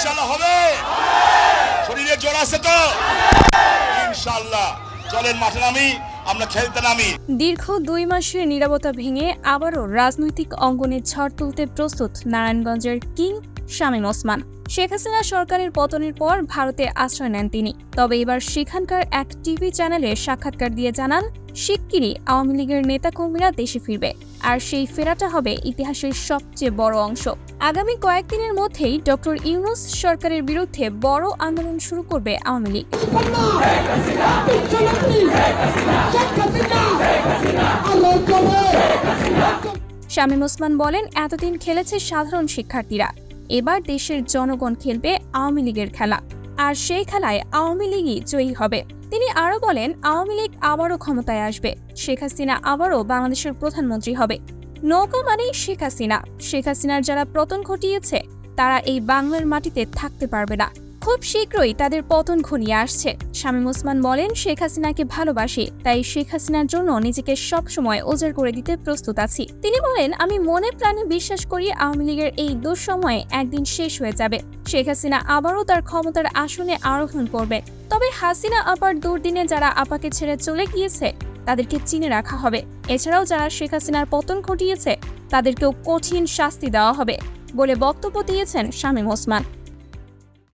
ইনশাল্লাহ হবে। শরীরে জোর আছে তো? ইনশাল্লাহ চলেন, মাঠে নামি। দীর্ঘ দুই মাসের নিরাপত্তা ভেঙে আবারও রাজনৈতিক অঙ্গনে ঝড় তুলতে প্রস্তুত নারায়ণগঞ্জের কিং শামীম ওসমান। শেখ হাসিনা সরকারের পতনের পর ভারতে আশ্রয় নেন তিনি। তবে এবার সেখানকার এক টিভি চ্যানেলে সাক্ষাৎকার দিয়ে জানান, শিগগিরই আওয়ামী লীগের নেতাকর্মীরা দেশে ফিরবে, আর সেই ফেরাটা হবে ইতিহাসের সবচেয়ে বড় অংশ। আগামী কয়েকদিনের মধ্যেই ডক্টর ইউনুস সরকারের বিরুদ্ধে বড় আন্দোলন শুরু করবে আওয়ামী লীগ। শামীম ওসমান বলেন, এতদিন খেলেছে সাধারণ শিক্ষার্থীরা। এবার দেশের জনগণ খেলবে আওয়ামী লীগের খেলা। আর সেই খেলায় আওয়ামী লীগই জয়ী হবে। তিনি আরও বলেন, আওয়ামী লীগ আবারও ক্ষমতায় আসবে। শেখ হাসিনা আবারও বাংলাদেশের প্রধানমন্ত্রী হবে। নৌকা মানেই শেখ হাসিনা। শেখ হাসিনার যারা পতন ঘটিয়েছে, তারা এই বাংলার মাটিতে থাকতে পারবে না। খুব শীঘ্রই তাদের পতন ঘনিয়ে আসছে। শামীম ওসমান বলেন, শেখ হাসিনাকে ভালোবাসি, তাই শেখ হাসিনার জন্য নিজেকে সবসময় ওজার করে দিতে প্রস্তুত আছি। তিনি বলেন, আমি মনে প্রাণে বিশ্বাস করি আওয়ামী লীগের এই দুঃসময়ে একদিন শেষ হয়ে যাবে। শেখ হাসিনা আবারও তার ক্ষমতার আসনে আরোহণ করবে। তবে হাসিনা আপার দুর্দিনে যারা আপাকে ছেড়ে চলে গিয়েছে, তাদেরকে চিনে রাখা হবে। এছাড়াও যারা শেখ হাসিনার পতন ঘটিয়েছে, তাদেরকেও কঠিন শাস্তি দেওয়া হবে, বলে বক্তব্য দিয়েছেন শামীম ওসমান।